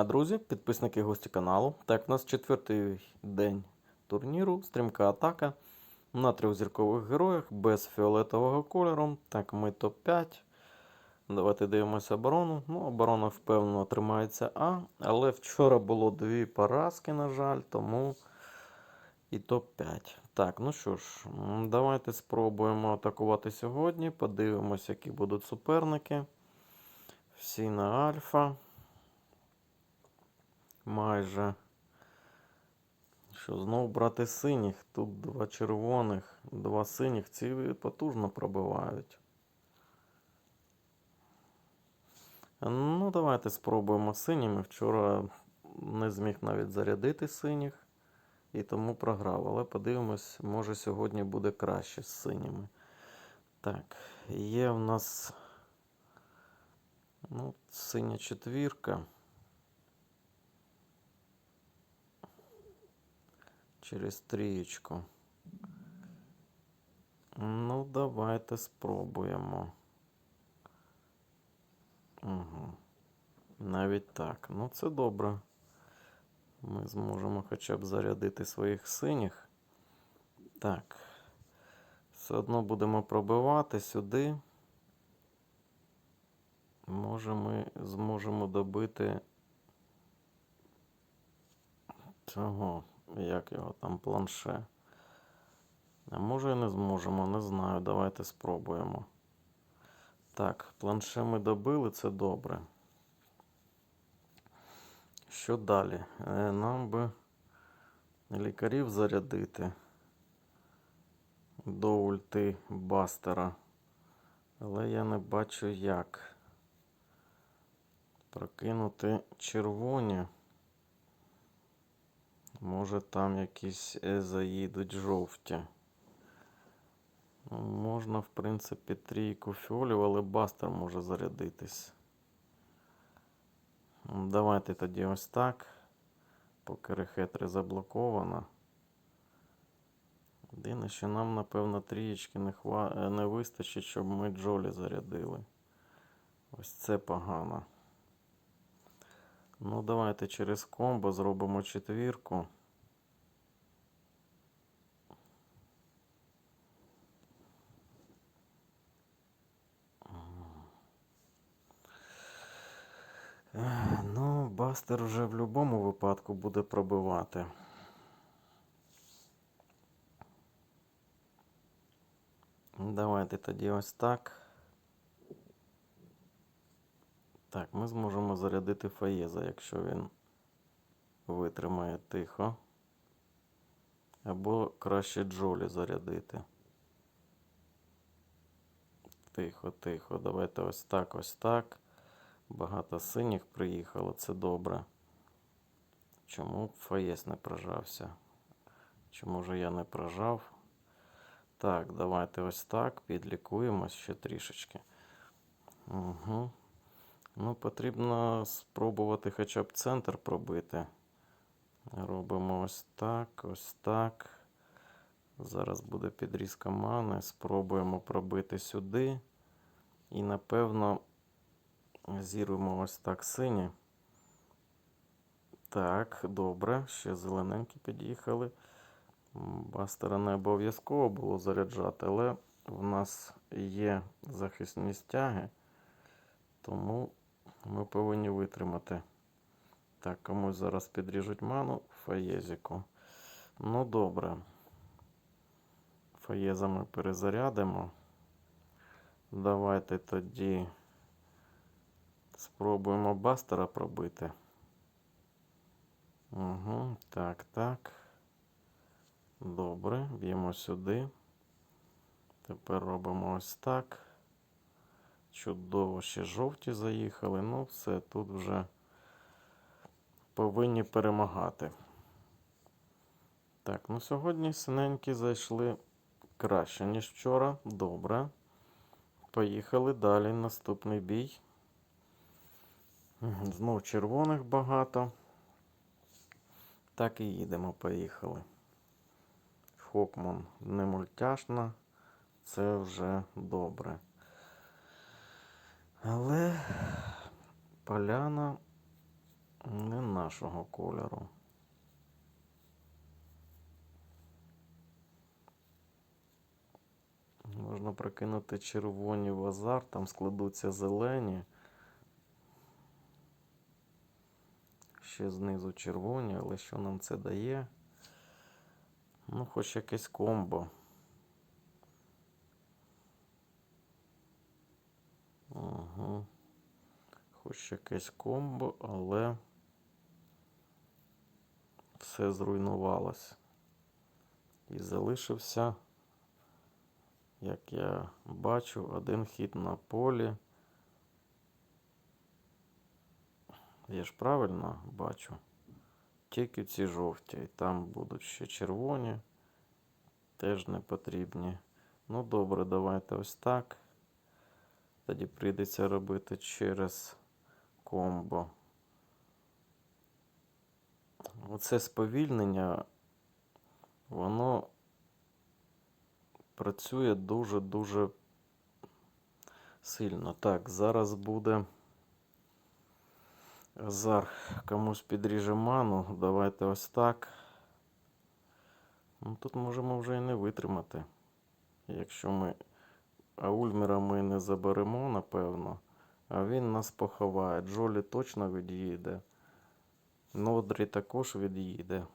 дня, друзі, підписники гості каналу. Так, у нас четвертий день турніру, стрімка атака на трьох зіркових героях без фіолетового кольору. Так, ми топ-5. Давайте дивимося оборону. Ну, оборона впевнено тримається А. Але вчора було дві поразки, на жаль, тому і топ-5. Так, ну що ж, давайте спробуємо атакувати сьогодні. Подивимося, які будуть суперники. Всі на альфа. Майже. Що, знову брати синіх? Тут два червоних, два синіх. Ці потужно пробивають. Ну, давайте спробуємо синіми. Вчора не зміг навіть зарядити синіх. І тому програв. Але подивимось, може сьогодні буде краще з синіми. Так, є в нас ну, синя четвірка. Через трієчку. Ну, давайте спробуємо. Угу. Навіть так. Ну, це добре. Ми зможемо хоча б зарядити своїх синіх. Так. Все одно будемо пробивати сюди. Може ми зможемо добити цього, як його там, планше. А може і не зможемо, не знаю. Давайте спробуємо. Так, планше ми добили, це добре. Що далі? Е, Нам би лікарів зарядити до ульти бастера. Але я не бачу як. Прокинути червоні. Може там якісь е, заїдуть жовті. Ну, Можна, в принципі, трійку фіолів, але бастер може зарядитись. Ну, Давайте тоді ось так. Поки рехетри заблокована. Єдине, що нам, напевно, трієчки не, хва... е, не вистачить, щоб ми Джолі зарядили. Ось це погано. Ну, давайте через комбо зробимо четвірку. Ну, бастер вже в будь-якому випадку буде пробивати. Давайте тоді ось так. Так, ми зможемо зарядити Фаєза, якщо він витримає тихо. Або краще Джолі зарядити. Тихо, тихо. Давайте ось так, ось так. Багато синіх приїхало, це добре. Чому б не прожався? Чому ж я не прожав? Так, давайте ось так. Підлікуємось ще трішечки. Угу. Ну, потрібно спробувати хоча б центр пробити. Робимо ось так, ось так. Зараз буде підрізка мани. Спробуємо пробити сюди. І, напевно, зірвемо ось так сині. Так, добре. Ще зелененькі під'їхали. Бастера не обов'язково було заряджати, але в нас є захисні стяги, тому ми повинні витримати. Так, комусь зараз підріжуть ману фаєзіку. Ну, добре. Фаєза ми перезарядимо. Давайте тоді спробуємо бастера пробити. Угу, так, так. Добре, б'ємо сюди. Тепер робимо ось так. Чудово, ще жовті заїхали. Ну, все, тут вже повинні перемагати. Так, ну сьогодні синенькі зайшли краще, ніж вчора. Добре. Поїхали далі. Наступний бій. Знов червоних багато. Так і їдемо, поїхали. Хокман не мультяшна, це вже добре. Але поляна Не нашого кольору. Можна прокинути червоні в азар, там складуться зелені. Ще знизу червоні, але що нам це дає? Ну, хоч якесь комбо. Угу. Хоч якесь комбо, але все зруйнувалось. І залишився, як я бачу, один хід на полі. Я ж правильно бачу. Тільки ці жовті. І там будуть ще червоні. Теж не потрібні. Ну добре, давайте ось так. Тоді прийдеться робити через комбо. Оце сповільнення, воно працює дуже-дуже сильно. Так, зараз буде Азар комусь підріже ману. Давайте ось так. Ну, тут можемо вже і не витримати. Якщо ми Аульмера ми не заберемо, напевно, а він нас поховає. Джолі точно від'їде. Нодрі також від'їде.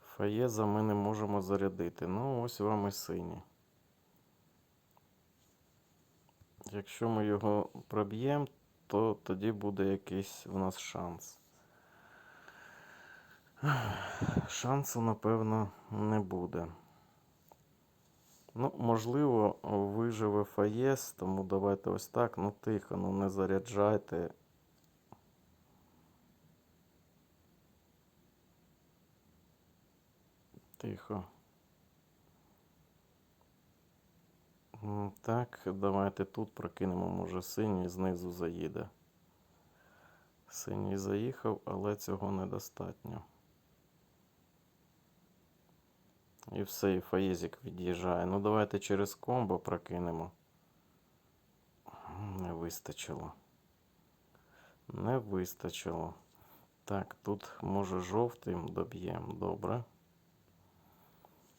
Фаєза ми не можемо зарядити. Ну, ось вам і сині. Якщо ми його проб'ємо, то тоді буде якийсь у нас шанс. Шансу, напевно, не буде. Ну, можливо, виживе Фаєс, тому давайте ось так. Ну, тихо, ну не заряджайте. Тихо. Так, давайте тут прокинемо, може, синій знизу заїде. Синій заїхав, але цього недостатньо. І все, і фаєзик від'їжджає. Ну, давайте через комбо прокинемо. Не вистачило. Не вистачило. Так, тут може жовтим доб'ємо. Добре.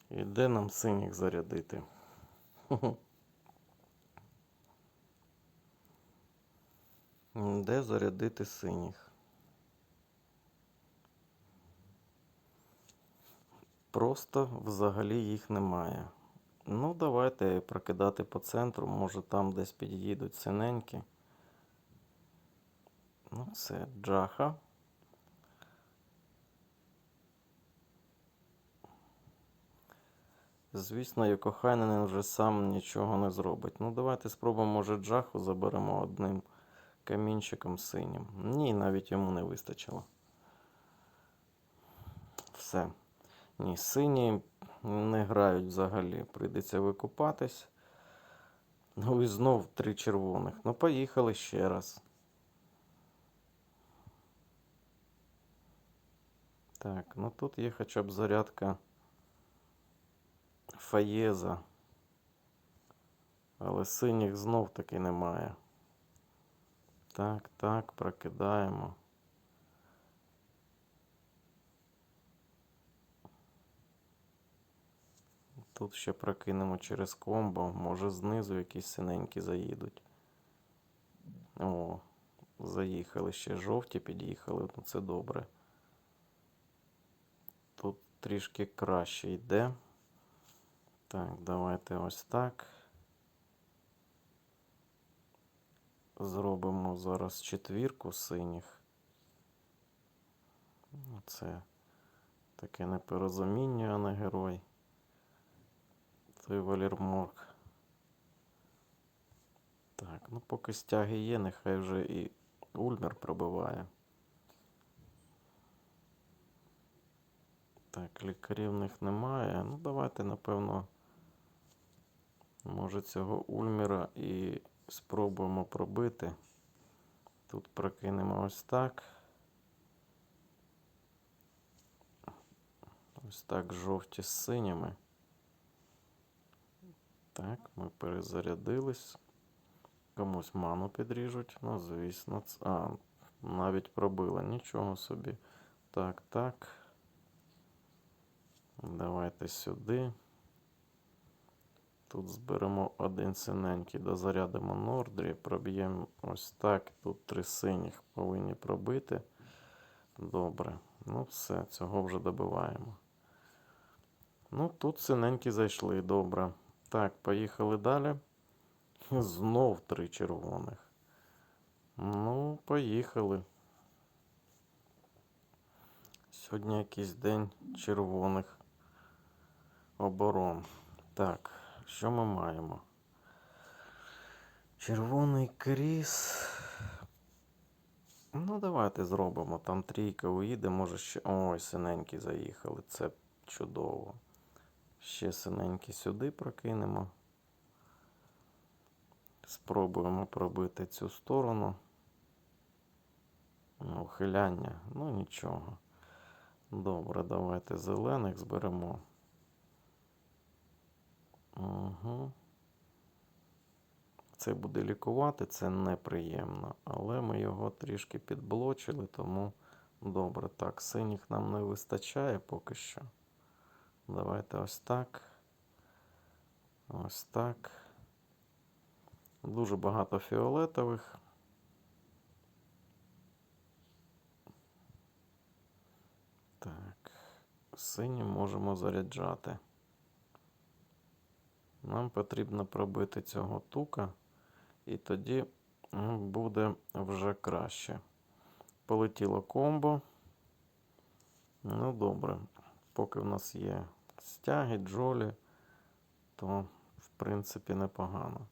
І де нам синіх зарядити? Де зарядити синіх? Просто взагалі їх немає. Ну, давайте прокидати по центру. Може там десь під'їдуть синенькі. Ну, це Джаха. Звісно, Йокохайнен вже сам нічого не зробить. Ну, давайте спробуємо, може, Джаху заберемо одним камінчиком синім. Ні, навіть йому не вистачило. Все. Ні, сині не грають взагалі. Прийдеться викупатись. Ну і знов три червоних. Ну, поїхали ще раз. Так, ну тут є хоча б зарядка Фаєза. Але синіх знов таки немає. Так, так, прокидаємо. Тут ще прокинемо через комбо. Може знизу якісь синенькі заїдуть. О, заїхали ще жовті під'їхали, ну це добре. Тут трішки краще йде. Так, давайте ось так. Зробимо зараз четвірку синіх. Це таке непорозуміння, а не герой. Той Валерморг. Так, ну поки стяги є, нехай вже і Ульмер пробиває. Так, лікарів в них немає. Ну, давайте, напевно, може цього Ульмера і спробуємо пробити. Тут прокинемо ось так. Ось так жовті з синіми. Так, ми перезарядились. Комусь ману підріжуть. Ну, звісно, ц... а, Навіть пробила. Нічого собі. Так, так. Давайте сюди. Тут зберемо один синенький, дозарядимо Нордрі, проб'ємо ось так. Тут три синіх повинні пробити. Добре. Ну все, цього вже добиваємо. Ну, тут синенькі зайшли, добре. Так, поїхали далі. Знов три червоних. Ну, поїхали. Сьогодні якийсь день червоних оборон. Так, що ми маємо? Червоний кріс. Ну, давайте зробимо. Там трійка уїде, може ще. Ой, синенькі заїхали. Це чудово. Ще синенькі сюди прокинемо. Спробуємо пробити цю сторону. Ну, Ухиляння. Ну нічого. Добре, давайте зелених зберемо. Угу. Це буде лікувати, це неприємно. Але ми його трішки підблочили, тому добре. Так, синіх нам не вистачає поки що. Давайте ось так. Ось так. Дуже багато фіолетових. Так, сині можемо заряджати. Нам потрібно пробити цього тука, і тоді буде вже краще. Полетіло комбо. Ну, добре. Поки в нас є стяги, джолі, то в принципі непогано.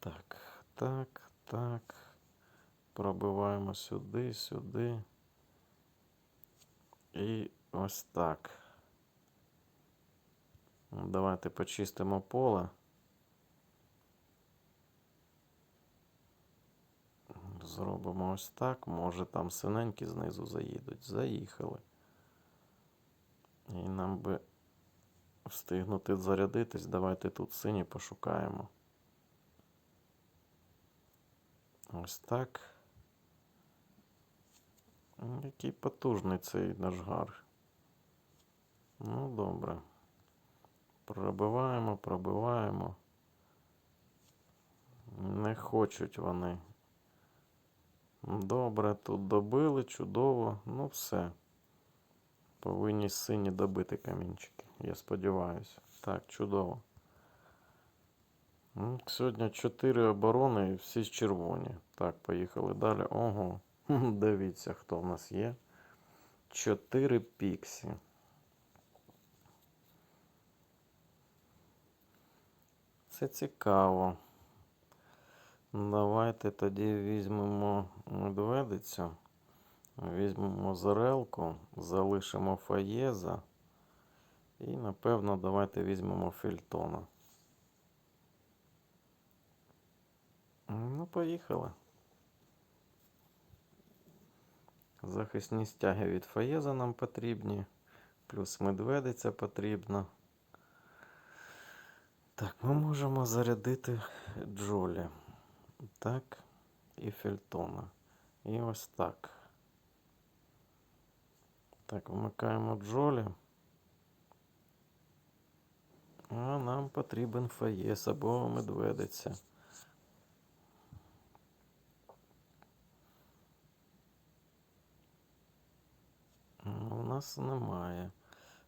Так, так, так. Пробиваємо сюди, сюди. І ось так. Давайте почистимо поле. Зробимо ось так. Може там синенькі знизу заїдуть. Заїхали. І нам би встигнути зарядитись. Давайте тут сині пошукаємо. Ось так. Який потужний цей нажгар. Ну, добре. Пробиваємо, пробиваємо. Не хочуть вони. Добре, тут добили, чудово. Ну все. Повинні сині добити камінчики. Я сподіваюся. Так, чудово. Сьогодні 4 оборони і всі червоні. Так, поїхали далі. Ого. Дивіться, хто в нас є. 4 піксі. Це цікаво. Давайте тоді візьмемо медведицю. Візьмемо зорелку, залишимо фаєза. І, напевно, давайте візьмемо фельтона. Ну, поїхали. Захисні стяги від фаєза нам потрібні. Плюс медведиця потрібна. Так, ми можемо зарядити Джолі. Так, і Фельтона. І ось так. Так, вмикаємо Джолі. А нам потрібен фаєс або медведиця. У нас немає.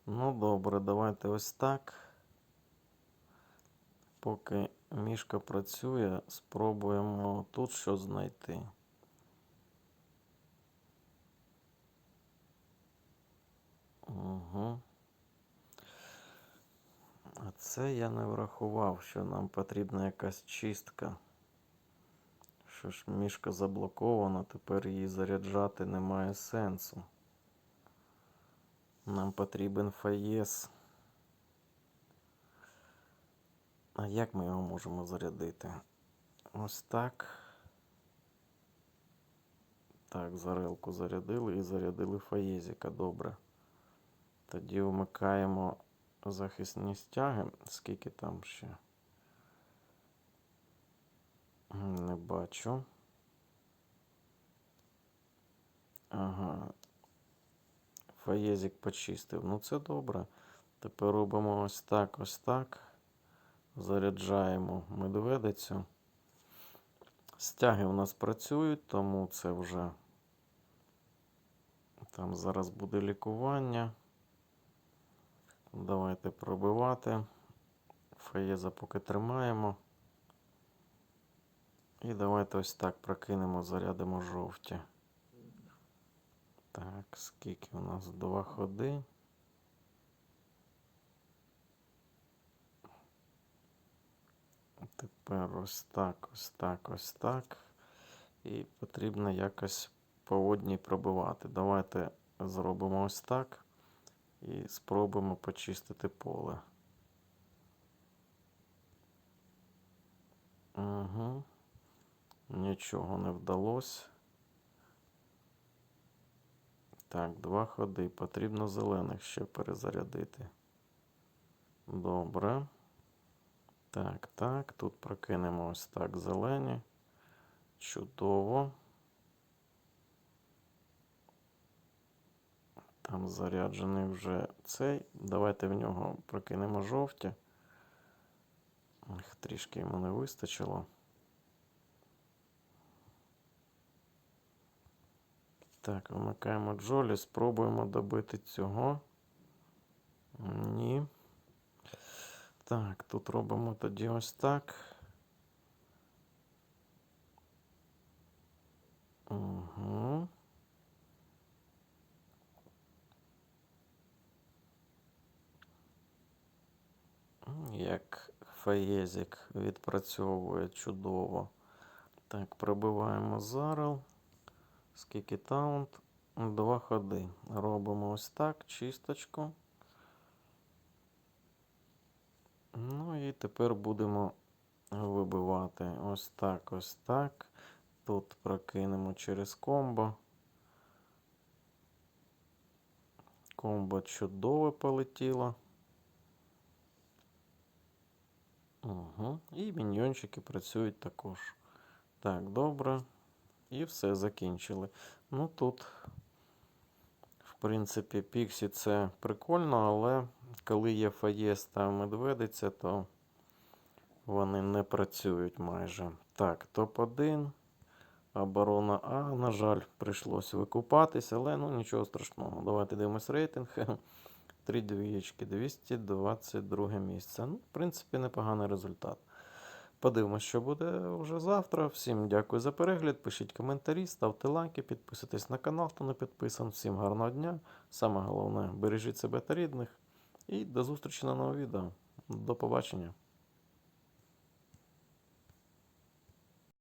Ну добре, давайте ось так. Поки мішка працює, спробуємо тут що знайти. Угу. А це я не врахував, що нам потрібна якась чистка. Що ж мішка заблокована, тепер її заряджати немає сенсу. Нам потрібен фаєс. А як ми його можемо зарядити? Ось так. Так, зарилку зарядили і зарядили фаєзіка. Добре. Тоді вмикаємо захисні стяги. Скільки там ще? Не бачу. Ага. Фаєзик почистив. Ну це добре. Тепер робимо ось так, ось так. Заряджаємо медведицю. Стяги у нас працюють, тому це вже там зараз буде лікування. Давайте пробивати. Фаєза поки тримаємо. І давайте ось так прокинемо, зарядимо жовті. Так, скільки у нас? Два ходи. Тепер ось так, ось так, ось так. І потрібно якось по одній пробивати. Давайте зробимо ось так і спробуємо почистити поле. Угу. Нічого не вдалося. Так, два ходи. Потрібно зелених ще перезарядити. Добре. Так, так. Тут прокинемо ось так зелені. Чудово. Там заряджений вже цей. Давайте в нього прокинемо жовті. Ех, Трішки йому не вистачило. Так, вмикаємо Джолі, спробуємо добити цього. Ні. Так, тут робимо тоді ось так. Угу. Як фаєзик відпрацьовує чудово. Так, пробиваємо зарел. Скільки таунт? Два ходи. Робимо ось так, чисточку. Ну і тепер будемо вибивати ось так, ось так. Тут прокинемо через комбо. Комбо чудово полетіло. Угу. І міньйончики працюють також. Так, добре. І все закінчили. Ну тут, в принципі, Піксі це прикольно, але коли є Фаєс та медведиця, то вони не працюють майже. Так, топ-1. Оборона А, на жаль, прийшлося викупатись, але ну нічого страшного. Давайте дивимось рейтинг. Три двієчки, 222 місце. Ну, в принципі, непоганий результат. Подивимось, що буде вже завтра. Всім дякую за перегляд. Пишіть коментарі, ставте лайки, підписуйтесь на канал, хто не підписаний. Всім гарного дня. Саме головне, бережіть себе та рідних. І до зустрічі на новому відео. До побачення.